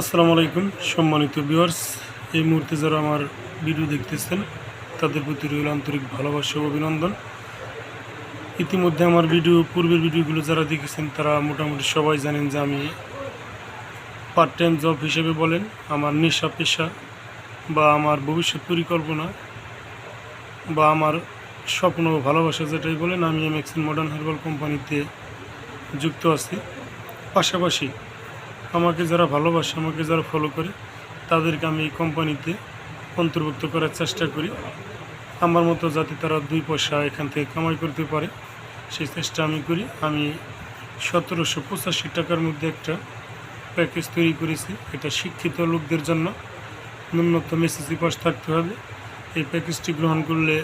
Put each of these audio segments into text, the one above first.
আসসালামু আলাইকুম সম্মানিত ভিউয়ার্স, এই মুহূর্তে যারা আমার ভিডিও দেখতেছেন, তাদের প্রতি রইল আন্তরিক ভালোবাসা অভিনন্দন। ইতিমধ্যে আমার ভিডিও, পূর্বের ভিডিওগুলো যারা দেখেছেন, তারা মোটামুটি সবাই জানেন যে আমি পার্ট টাইম জব হিসেবে বলেন, আমার নেশা পেশা বা আমার ভবিষ্যৎ পরিকল্পনা বা আমার স্বপ্ন ভালোবাসা যেটাই বলেন, আমি এম এক্সিন মডার্ন হার্বাল কোম্পানিতে যুক্ত আছি। পাশাপাশি আমাকে যারা ভালোবাসে, আমাকে যারা ফলো করে, তাদেরকে আমি এই কোম্পানিতে অন্তর্ভুক্ত করার চেষ্টা করি। আমার মতো যাতে তারা দুই পয়সা এখান থেকে কামাই করতে পারে, সেই চেষ্টা আমি করি। আমি সতেরোশো পঁচাশি টাকার মধ্যে একটা প্যাকেজ তৈরি করেছি। এটা শিক্ষিত লোকদের জন্য। ন্যূনতম এসএসসি পাস থাকতে হবে। এই প্যাকেজটি গ্রহণ করলে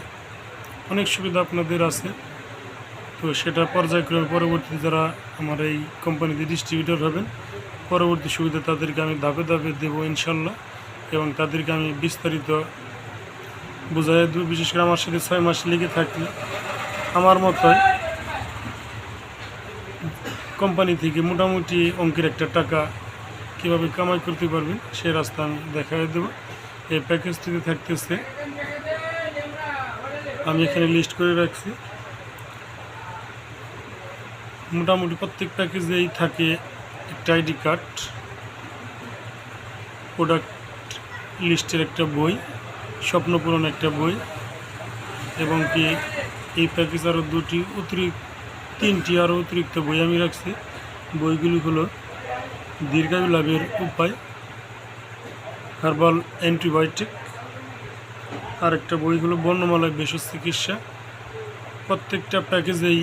অনেক সুবিধা আপনাদের আছে। তো সেটা পর্যায়ক্রমে পরবর্তীতে যারা আমার এই কোম্পানিতে ডিস্ট্রিবিউটর হবেন পরবর্তী সুবিধা তাদেরকে আমি ধাপে ধাপে দেবো ইনশাল্লাহ। এবং তাদেরকে আমি বিস্তারিত বোঝাই দেবো। বিশেষ করে আমার সাথে ছয় মাস লেগে থাকলে আমার মতোই কোম্পানি থেকে মোটামুটি অঙ্কের একটা টাকা কীভাবে কামাই করতে পারবেন সেই রাস্তা আমি দেখাই দেবো। এই প্যাকেজটিতে থাকতেছে, আমি এখানে লিস্ট করে রাখছি। মোটামুটি প্রত্যেক প্যাকেজেই থাকে একটা আইডি কার্ড প্রোডাক্ট লিস্টের একটা বই স্বপ্নপূরণ একটা বই, এবং কি এই প্যাকেজ আরও দুটি, অতিরিক্ত, তিনটি আরও অতিরিক্ত বই আমি রাখছি। বইগুলি হলো দীর্ঘায়ু লাভের উপায় হার্বাল অ্যান্টিবায়োটিক আর একটা বই হলো বর্ণমালায় ভেষজ চিকিৎসা। প্রত্যেকটা প্যাকেজেই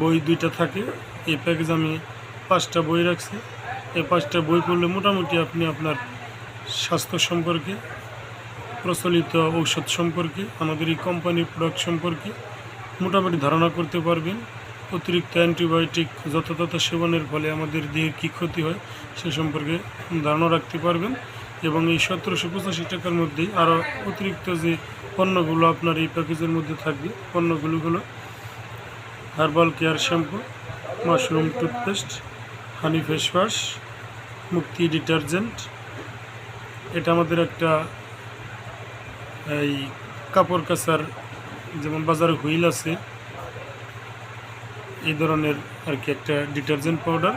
বই দুইটা থাকে, এই প্যাকেজ আমি পাঁচটা বই রাখছি। এই পাঁচটা বই পড়লে মোটামুটি আপনি আপনার স্বাস্থ্য সম্পর্কে, প্রচলিত ঔষধ সম্পর্কে, আমাদের এই কোম্পানির প্রোডাক্ট সম্পর্কে মোটামুটি ধারণা করতে পারবেন। অতিরিক্ত অ্যান্টিবায়োটিক যথাযথ সেবনের ফলে আমাদের দেহের কী ক্ষতি হয় সে সম্পর্কে ধারণা রাখতে পারবেন এবং এই সতেরোশো পঁচাশি টাকার মধ্যেই আরও অতিরিক্ত যে পণ্যগুলো আপনার এই প্যাকেজের মধ্যে থাকবে, পণ্যগুলো হলো herbal care shampoo mushroom toothpaste honey face wash মুক্তি ডিটারজেন্ট। এটা আমাদের একটা, এই কাপড় কাচার যেমন বাজারে হুইল আছে, এই ধরনের আর কি একটা ডিটারজেন্ট পাউডার।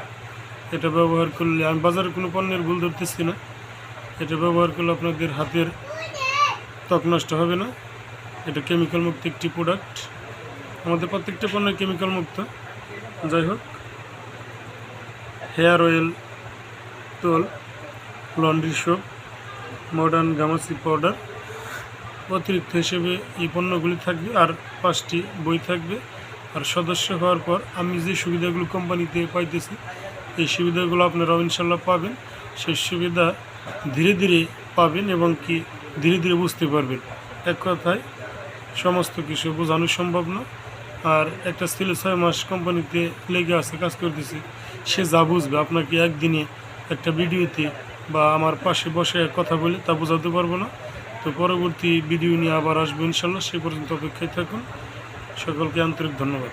এটা ব্যবহার করলে, আমি বাজারে কোনো পণ্যের ভুল ধরতেছি না। এটা ব্যবহার করলে আপনাদের হাতের ত্বক নষ্ট হবে না। এটা কেমিক্যাল মুক্ত একটি প্রোডাক্ট আমাদের প্রত্যেকটা পণ্য কেমিক্যাল মুক্ত। যাই হোক। হেয়ার অয়েল, তোল, লন্ড্রি সোপ, মডার্ন গামাসি পাউডার, অতিরিক্ত হিসেবে এই পণ্যগুলি থাকবে আর পাঁচটি বই থাকবে। আর সদস্য হওয়ার পর আমি যে সুবিধাগুলো কোম্পানিতে পাইতেছি, এই সুবিধাগুলো আপনারাও ইনশাল্লাহ পাবেন। সেই সুবিধা ধীরে ধীরে পাবেন এবং কি ধীরে ধীরে বুঝতে পারবেন। এক কথায়, সমস্ত কিছু বোঝানো সম্ভব না। আর একটা ছেলে ছয় মাস কোম্পানিতে লেগে আছে, কাজ করতেছে। সে যা বুঝবে, আপনাকে একদিনে একটা ভিডিওতে বা আমার পাশে বসে কথা বলে তা বোঝাতে পারব না। তো পরবর্তী ভিডিও নিয়ে আবার আসব, ইনশাল্লাহ। সে পর্যন্ত অপেক্ষায় থাকুন। সকলকে আন্তরিক ধন্যবাদ।